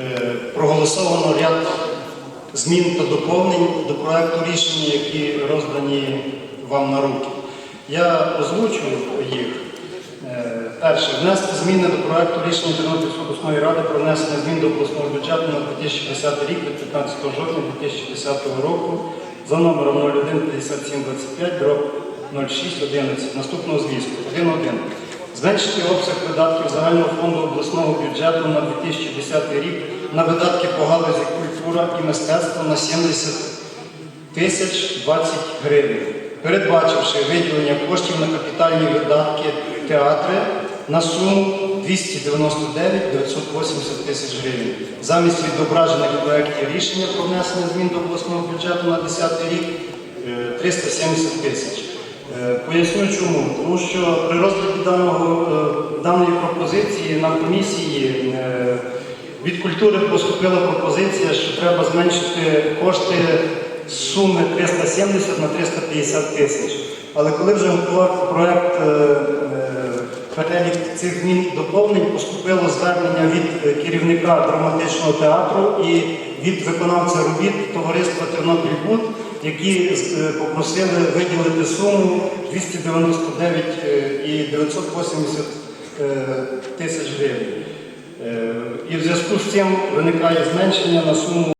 е, проголосовано ряд змін та доповнень до проекту рішення, які роздані вам на руки. Я озвучу їх. Е, Перше, внести зміни до проекту рішення Тернопільської обласної ради про внесення змін до обласного бюджету на 2010 рік від 15 жовтня 2010 року за номером 015725 дроб 0611 наступного звістку 1.1. Зменшити обсяг видатків загального фонду обласного бюджету на 2010 рік на видатки по галузі культура і мистецтво на 70 тисяч 20 гривень, передбачивши виділення коштів на капітальні видатки театри на суму 299 980 тисяч гривень. Замість відображених в проєкті рішення про внесення змін до обласного бюджету на 10 рік е, 370 тисяч. Е, Поясню чому. Тому що при розгляді даного, е, даної пропозиції на комісії е, від культури поступила пропозиція, що треба зменшити кошти з суми 370 на 350 тисяч. Але коли вже готував проект е, перелік цих змін доповнень, поступило звернення від керівника драматичного театру і від виконавця робіт товариства Тернопільбуд, які е, попросили виділити суму 299 е, і 980 е, тисяч гривень. Е, І в зв'язку з цим виникає зменшення на суму